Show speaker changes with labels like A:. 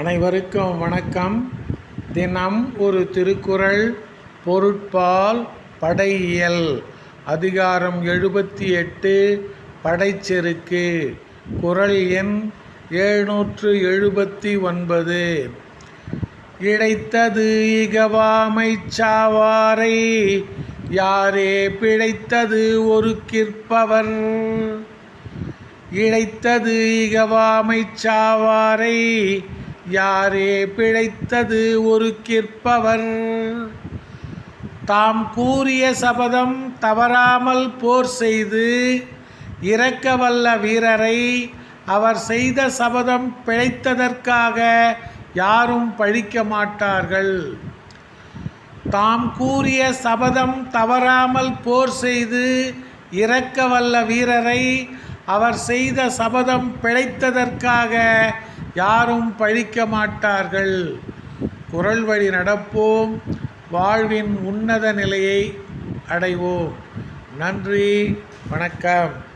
A: அனைவருக்கும் வணக்கம். தினம் ஒரு திருக்குறள் பொருட்பால் படையியல். அதிகாரம் எழுபத்தி எட்டு படைச்செருக்கு குறள் எண் எழுநூற்று எழுபத்தி ஒன்பது இழைத்தது இகவாமைச் சாவாரை யாரே பிழைத்தது ஒரு கிற்பவர் இழைத்தது இகவாமைச் சாவாரை யாரே பிழைத்தது ஒரு கிற்பவர்? தாம் கூறிய சபதம் தவறாமல் போர் செய்து இறக்க வல்ல வீரரை அவர் செய்த சபதம் பிழைத்ததற்காக யாரும் பழிக்க மாட்டார்கள். தாம் கூறிய சபதம் தவறாமல் போர் செய்து இறக்க வல்ல வீரரை அவர் செய்த சபதம் பிழைத்ததற்காக யாரும் பழிக்க மாட்டார்கள். குரல் வழி நடப்போம். வாழ்வின் உன்னத நிலையை அடைவோம். நன்றி. வணக்கம்.